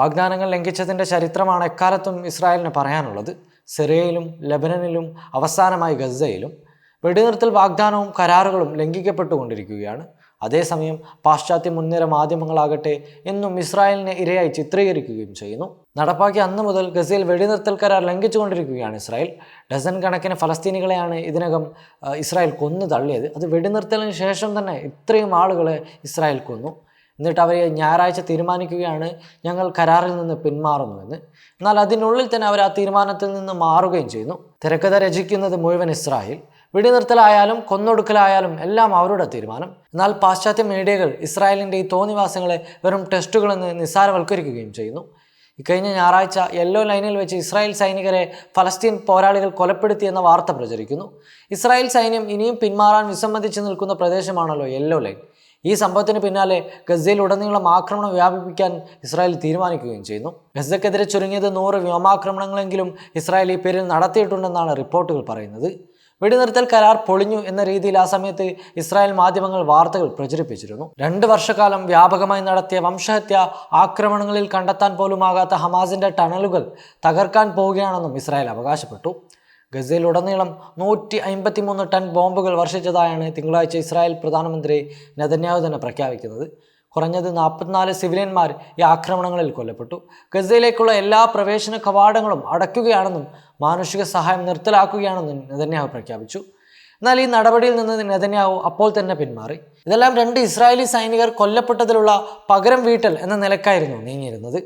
വാഗ്ദാനങ്ങൾ ലംഘിച്ചതിന്റെ ചരിത്രമാണ് എക്കാലത്തും ഇസ്രായേലിന് പറയാനുള്ളത്. സിറിയയിലും ലബനനിലും അവസാനമായി ഗസയിലും വെടിനിർത്തൽ വാഗ്ദാനവും കരാറുകളും ലംഘിക്കപ്പെട്ടുകൊണ്ടിരിക്കുകയാണ്. അതേസമയം പാശ്ചാത്യ മുൻനിര മാധ്യമങ്ങളാകട്ടെ എന്നും ഇസ്രായേലിനെ ഇരയായി ചിത്രീകരിക്കുകയും ചെയ്യുന്നു. നടപ്പാക്കിയ അന്ന് മുതൽ ഗസയിൽ വെടിനിർത്തൽ കരാർ ലംഘിച്ചുകൊണ്ടിരിക്കുകയാണ് ഇസ്രായേൽ. ഡസൻ കണക്കിന് ഫലസ്തീനികളെയാണ് ഇതിനകം ഇസ്രായേൽ കൊന്നു തള്ളിയത്. അത് വെടിനിർത്തലിന് ശേഷം തന്നെ ഇത്രയും ആളുകളെ ഇസ്രായേൽ കൊന്നു. എന്നിട്ട് അവർ ഞായറാഴ്ച തീരുമാനിക്കുകയാണ് ഞങ്ങൾ കരാറിൽ നിന്ന് പിന്മാറുന്നുവെന്ന് എന്നാൽ അതിനുള്ളിൽ തന്നെ അവർ ആ തീരുമാനത്തിൽ നിന്ന് മാറുകയും ചെയ്യുന്നു. തിരക്കഥ രചിക്കുന്നത് മുഴുവൻ ഇസ്രായേൽ. വെടിനിർത്തലായാലും കൊന്നൊടുക്കലായാലും എല്ലാം അവരുടെ തീരുമാനം. എന്നാൽ പാശ്ചാത്യ മീഡിയകൾ ഇസ്രായേലിന്റെ ഈ തോന്നിവാസങ്ങളെ വെറും ടെസ്റ്റുകളെന്ന് നിസ്സാരവൽക്കരിക്കുകയും ചെയ്യുന്നു. ഇക്കഴിഞ്ഞ ഞായറാഴ്ച യെല്ലോ ലൈനിൽ വെച്ച് ഇസ്രായേൽ സൈനികരെ ഫലസ്തീൻ പോരാളികൾ കൊലപ്പെടുത്തിയെന്ന വാർത്ത പ്രചരിക്കുന്നു. ഇസ്രായേൽ സൈന്യം ഇനിയും പിന്മാറാൻ വിസമ്മതിച്ച് നിൽക്കുന്ന പ്രദേശമാണല്ലോ യെല്ലോ ലൈൻ. ഈ സംഭവത്തിന് പിന്നാലെ ഗസയിൽ ഉടനീളം ആക്രമണം വ്യാപിപ്പിക്കാൻ ഇസ്രായേൽ തീരുമാനിക്കുകയും ചെയ്യുന്നു. ഗസക്കെതിരെ ചുരുങ്ങിയത് നൂറ് വ്യോമാക്രമണങ്ങളെങ്കിലും ഇസ്രായേൽ ഈ പേരിൽ നടത്തിയിട്ടുണ്ടെന്നാണ് റിപ്പോർട്ടുകൾ പറയുന്നത്. വെടിനിർത്തൽ കരാർ പൊളിഞ്ഞു എന്ന രീതിയിൽ ആ സമയത്ത് ഇസ്രായേൽ മാധ്യമങ്ങൾ വാർത്തകൾ പ്രചരിപ്പിച്ചിരുന്നു. രണ്ട് വർഷക്കാലം വ്യാപകമായി നടത്തിയ വംശഹത്യ ആക്രമണങ്ങളിൽ കണ്ടെത്താൻ പോലുമാകാത്ത ഹമാസിന്റെ ടണലുകൾ തകർക്കാൻ പോവുകയാണെന്നും ഇസ്രായേൽ അവകാശപ്പെട്ടു. ഗസയിലുടനീളം നൂറ്റി അമ്പത്തിമൂന്ന് ടൺ ബോംബുകൾ വർഷിച്ചതായാണ് തിങ്കളാഴ്ച ഇസ്രായേൽ പ്രധാനമന്ത്രി നെതന്യാഹു തന്നെ പ്രഖ്യാപിക്കുന്നത്. കുറഞ്ഞത് നാൽപ്പത്തിനാല് സിവിലിയന്മാർ ഈ ആക്രമണങ്ങളിൽ കൊല്ലപ്പെട്ടു. ഗസയിലേക്കുള്ള എല്ലാ പ്രവേശന കവാടങ്ങളും അടയ്ക്കുകയാണെന്നും മാനുഷിക സഹായം നിർത്തലാക്കുകയാണെന്നും നെതന്യാഹു പ്രഖ്യാപിച്ചു. എന്നാൽ ഈ നടപടിയിൽ നിന്ന് നെതന്യാഹു അപ്പോൾ തന്നെ പിന്മാറി. ഇതെല്ലാം രണ്ട് ഇസ്രായേലി സൈനികർ കൊല്ലപ്പെട്ടതിലുള്ള പകരം വീട്ടൽ എന്ന നിലക്കായിരുന്നു നീങ്ങിയിരുന്നത്.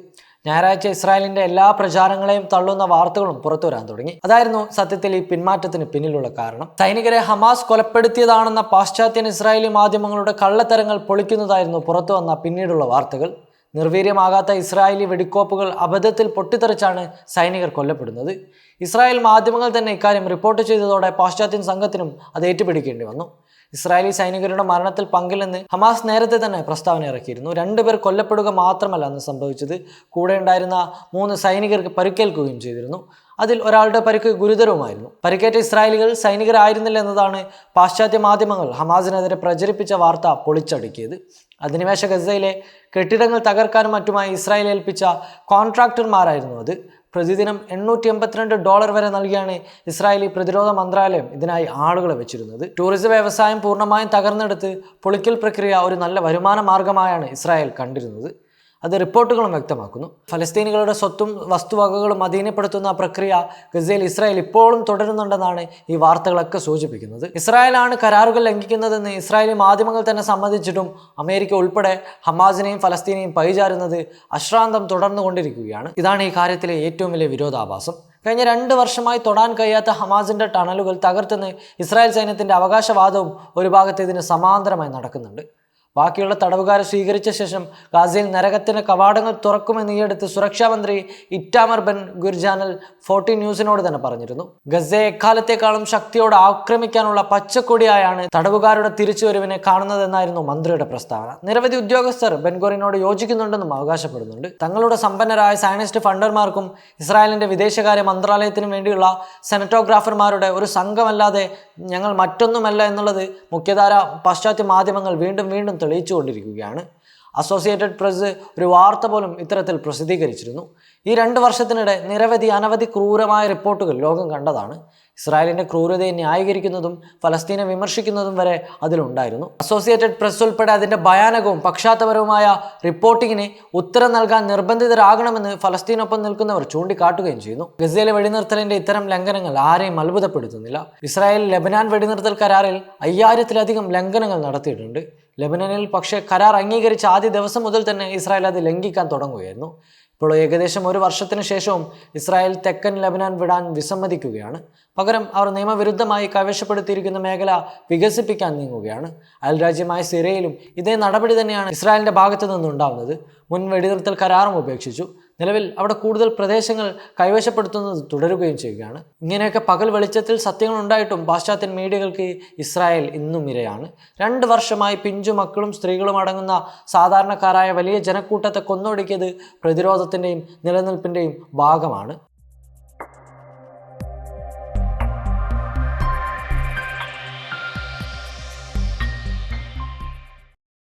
ഞായറാഴ്ച ഇസ്രായേലിന്റെ എല്ലാ പ്രചാരങ്ങളെയും തള്ളുന്ന വാർത്തകളും പുറത്തു വരാൻ തുടങ്ങി. അതായിരുന്നു സത്യത്തിൽ ഈ പിന്മാറ്റത്തിന് പിന്നിലുള്ള കാരണം. സൈനികരെ ഹമാസ് കൊലപ്പെടുത്തിയതാണെന്ന പാശ്ചാത്യൻ ഇസ്രായേലി മാധ്യമങ്ങളുടെ കള്ളത്തരങ്ങൾ പൊളിക്കുന്നതായിരുന്നു പുറത്തു വന്ന പിന്നീടുള്ള വാർത്തകൾ. നിർവീര്യമാകാത്ത ഇസ്രായേലി വെടിക്കോപ്പുകൾ അബദ്ധത്തിൽ പൊട്ടിത്തെറിച്ചാണ് സൈനികർ കൊല്ലപ്പെടുന്നത്. ഇസ്രായേൽ മാധ്യമങ്ങൾ തന്നെ ഇക്കാര്യം റിപ്പോർട്ട് ചെയ്തതോടെ പാശ്ചാത്യൻ സംഘത്തിനും അത് ഏറ്റുപിടിക്കേണ്ടി വന്നു. ഇസ്രായേലി സൈനികരുടെ മരണത്തിൽ പങ്കില്ലെന്ന് ഹമാസ് നേരത്തെ തന്നെ പ്രസ്താവന ഇറക്കിയിരുന്നു. രണ്ടുപേർ കൊല്ലപ്പെടുക മാത്രമല്ല അന്ന് സംഭവിച്ചത്. കൂടെ ഉണ്ടായിരുന്ന മൂന്ന് സൈനികർക്ക് പരിക്കേൽക്കുകയും ചെയ്തിരുന്നു. അതിൽ ഒരാളുടെ പരിക്ക് ഗുരുതരവുമായിരുന്നു. പരിക്കേറ്റ ഇസ്രായേലികൾ സൈനികരായിരുന്നില്ല എന്നതാണ് പാശ്ചാത്യ മാധ്യമങ്ങൾ ഹമാസിനെതിരെ പ്രചരിപ്പിച്ച വാർത്ത പൊളിച്ചടുക്കിയത്. അധിനിവേശ ഗസയിലെ കെട്ടിടങ്ങൾ തകർക്കാനും മറ്റുമായി ഇസ്രായേൽ ഏൽപ്പിച്ച കോൺട്രാക്ടർമാരായിരുന്നു അത്. പ്രതിദിനം എണ്ണൂറ്റി എൺപത്തിരണ്ട് ഡോളർ വരെ നൽകിയാണ് ഇസ്രായേലി പ്രതിരോധ മന്ത്രാലയം ഇതിനായി ആളുകളെ വെച്ചിരുന്നത്. ടൂറിസം വ്യവസായം പൂർണമായും തകർന്നെടുത്ത് പൊളിക്കൽ പ്രക്രിയ ഒരു നല്ല വരുമാന മാർഗമായാണ് ഇസ്രായേൽ കണ്ടിരുന്നത്. അത് റിപ്പോർട്ടുകളും വ്യക്തമാക്കുന്നു. ഫലസ്തീനികളുടെ സ്വത്തും വസ്തുവകകളും അധീനപ്പെടുത്തുന്ന പ്രക്രിയ ഗസയിൽ ഇസ്രായേൽ ഇപ്പോഴും തുടരുന്നുണ്ടെന്നാണ് ഈ വാർത്തകളൊക്കെ സൂചിപ്പിക്കുന്നത്. ഇസ്രായേലാണ് കരാറുകൾ ലംഘിക്കുന്നതെന്ന് ഇസ്രായേലി മാധ്യമങ്ങൾ തന്നെ സമ്മതിച്ചിട്ടും അമേരിക്ക ഉൾപ്പെടെ ഹമാസിനെയും ഫലസ്തീനെയും പഴിചാരുന്നത് അശ്രാന്തം തുടർന്നുകൊണ്ടിരിക്കുകയാണ്. ഇതാണ് ഈ കാര്യത്തിലെ ഏറ്റവും വലിയ വിരോധാഭാസം. കഴിഞ്ഞ രണ്ട് വർഷമായി തൊടാൻ കഴിയാത്ത ഹമാസിന്റെ ടണലുകൾ തകർത്തെന്ന് ഇസ്രായേൽ സൈന്യത്തിന്റെ അവകാശവാദവും ഒരു ഭാഗത്ത് ഇതിന് സമാന്തരമായി നടക്കുന്നുണ്ട്. ബാക്കിയുള്ള തടവുകാരെ സ്വീകരിച്ച ശേഷം ഗാസയിൽ നരകത്തിന് കവാടങ്ങൾ തുറക്കുമെന്ന് ഈയടുത്ത് സുരക്ഷാ മന്ത്രി ഇറ്റാമർ ബെൻ ഗുർജാനൽ ഫോർട്ടി ന്യൂസിനോട് തന്നെ പറഞ്ഞിരുന്നു. ഗസയെ എക്കാലത്തേക്കാളും ശക്തിയോട് ആക്രമിക്കാനുള്ള പച്ചക്കൊടിയായാണ് തടവുകാരുടെ തിരിച്ചുവരവിനെ കാണുന്നതെന്നായിരുന്നു മന്ത്രിയുടെ പ്രസ്താവന. നിരവധി ഉദ്യോഗസ്ഥർ ബെൻഗോറിനോട് യോജിക്കുന്നുണ്ടെന്നും അവകാശപ്പെടുന്നുണ്ട്. തങ്ങളുടെ സമ്പന്നരായ സയനിസ്റ്റ് ഫണ്ടർമാർക്കും ഇസ്രായേലിന്റെ വിദേശകാര്യ മന്ത്രാലയത്തിനും വേണ്ടിയുള്ള സെനറ്റോഗ്രാഫർമാരുടെ ഒരു സംഘമല്ലാതെ ഞങ്ങൾ മറ്റൊന്നുമല്ല എന്നുള്ളത് മുഖ്യധാര പാശ്ചാത്യ മാധ്യമങ്ങൾ വീണ്ടും വീണ്ടും തെളിയിച്ചുകൊണ്ടിരിക്കുകയാണ്. അസോസിയേറ്റഡ് പ്രസ് ഒരു വാർത്ത പോലും ഇത്തരത്തിൽ പ്രസിദ്ധീകരിച്ചിരുന്നു. ഈ രണ്ട് വർഷത്തിനിടെ നിരവധി അനവധി ക്രൂരമായ റിപ്പോർട്ടുകൾ ലോകം കണ്ടതാണ്. ഇസ്രായേലിന്റെ ക്രൂരതയെ ന്യായീകരിക്കുന്നതും ഫലസ്തീനെ വിമർശിക്കുന്നതും വരെ അതിലുണ്ടായിരുന്നു. അസോസിയേറ്റഡ് പ്രസ് ഉൾപ്പെടെ അതിന്റെ ഭയാനകവും പക്ഷാത്തപരവുമായ റിപ്പോർട്ടിങ്ങിന് ഉത്തരം നൽകാൻ നിർബന്ധിതരാകണമെന്ന് ഫലസ്തീനൊപ്പം നിൽക്കുന്നവർ ചൂണ്ടിക്കാട്ടുകയും ചെയ്യുന്നു. ഗസയിലെ വെടിനിർത്തലിന്റെ ഇത്തരം ലംഘനങ്ങൾ ആരെയും അത്ഭുതപ്പെടുത്തുന്നില്ല. ഇസ്രായേൽ ലെബനാൻ വെടിനിർത്തൽ കരാറിൽ അയ്യായിരത്തിലധികം ലംഘനങ്ങൾ നടത്തിയിട്ടുണ്ട്. ലെബനനിൽ പക്ഷേ കരാർ അംഗീകരിച്ച ആദ്യ ദിവസം മുതൽ തന്നെ ഇസ്രായേൽ അത് ലംഘിക്കാൻ തുടങ്ങുകയായിരുന്നു. ഇപ്പോൾ ഏകദേശം ഒരു വർഷത്തിന് ശേഷവും ഇസ്രായേൽ തെക്കൻ ലബനാൻ വിടാൻ വിസമ്മതിക്കുകയാണ്. പകരം അവർ നിയമവിരുദ്ധമായി കൈവശപ്പെടുത്തിയിരിക്കുന്ന മേഖല വികസിപ്പിക്കാൻ നീങ്ങുകയാണ്. അയൽരാജ്യമായ സിറിയയിലും ഇതേ നടപടി തന്നെയാണ് ഇസ്രായേലിന്റെ ഭാഗത്തു നിന്നുണ്ടാവുന്നത്. മുൻ വെടിനിർത്തൽ കരാറും ഉപേക്ഷിച്ചു. നിലവിൽ അവിടെ കൂടുതൽ പ്രദേശങ്ങൾ കൈവശപ്പെടുത്തുന്നത് തുടരുകയും ചെയ്യുകയാണ്. ഇങ്ങനെയൊക്കെ പകൽ വെളിച്ചത്തിൽ സത്യങ്ങൾ ഉണ്ടായിട്ടും പാശ്ചാത്യൻ മീഡിയകൾക്ക് ഇസ്രായേൽ ഇന്നും ഇരയാണ്. രണ്ട് വർഷമായി പിഞ്ചു മക്കളും സ്ത്രീകളും അടങ്ങുന്ന സാധാരണക്കാരായ വലിയ ജനക്കൂട്ടത്തെ കൊന്നൊടുക്കിയത് പ്രതിരോധത്തിന്റെയും നിലനിൽപ്പിന്റെയും ഭാഗമാണ്.